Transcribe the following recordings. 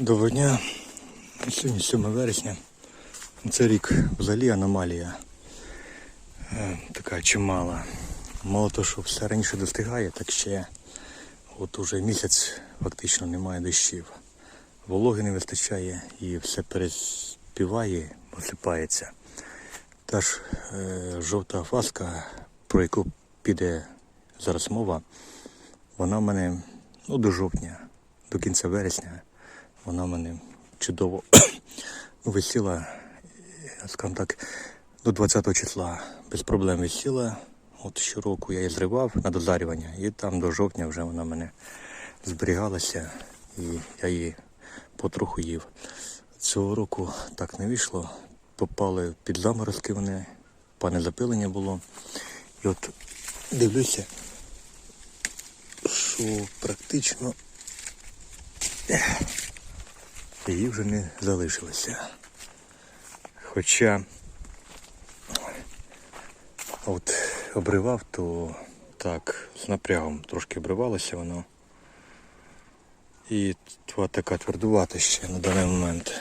Доброго дня. Сьогодні 7 вересня. Це рік взагалі аномалія. Е, така чимала. Мало того, що все раніше достигає, так ще от уже місяць фактично немає дощів. Вологи не вистачає і все переспіває, осипається. Та ж е, жовта фаска, про яку піде зараз мова, вона в мене ну, до жовтня, до кінця вересня, вона мене чудово висіла, скажімо так, до 20 числа без проблем висіла. От щороку я її зривав на дозарювання, і там до жовтня вже вона мене зберігалася, і я її потроху їв. Цього року так не вийшло. Попали під заморозки вони, пане запилення було. І от дивлюся, що практично її вже не залишилося. Хоча от обривав, то так, з напрягом трошки обривалося воно. І тва така твердувата ще на даний момент.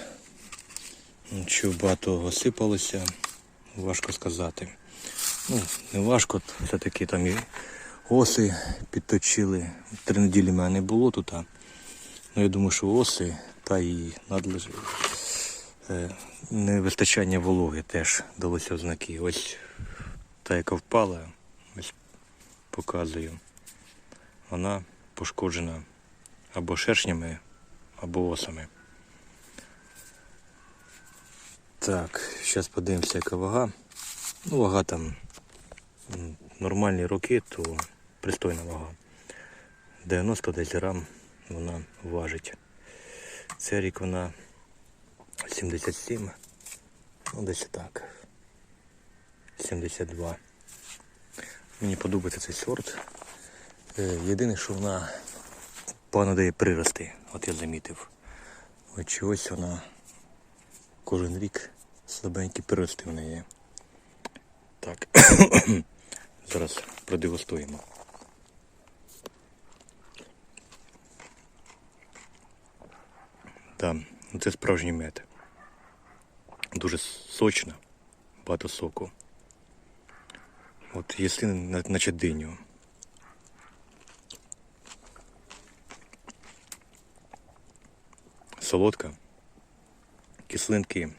Чи багато осипалося, важко сказати. Ну, не важко, все-таки там і оси підточили. Три неділі мене не було тут. Ну, я думаю, що оси та і надлежить. Невистачання вологи теж далося ознаки. Ось та, яка впала, ось показую. Вона пошкоджена або шершнями, або осами. Так, зараз подивимося, яка вага. Ну, вага там нормальні роки, то пристойна вага. 90 десь грам вона важить. Цей рік вона 77, ну десь так. 72. Мені подобається цей сорт. Е, Єдине, що вона погано дає прирости, от я замітив. От чогось вона кожен рік слабенькі прирости в неї. Так. Зараз продегустуємо. Так, ну це справжній мед. Дуже сочно, багато соку. От якщо на- наче диню. Солодка. Кислинки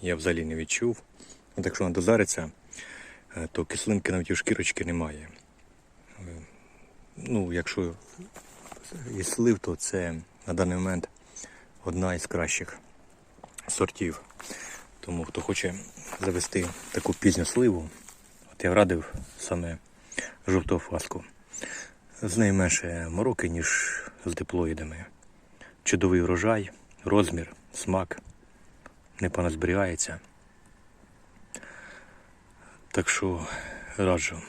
я взагалі не відчув. От якщо вона дозариться, е, то кислинки навіть у шкірочки немає. Е, Ну, якщо і слив, то це на даний момент одна із кращих сортів. Тому хто хоче завести таку пізню сливу, от я радив саме жовту фаску. З нею менше мороки, ніж з диплоїдами. Чудовий врожай, розмір, смак, непогано зберігається. Так що раджу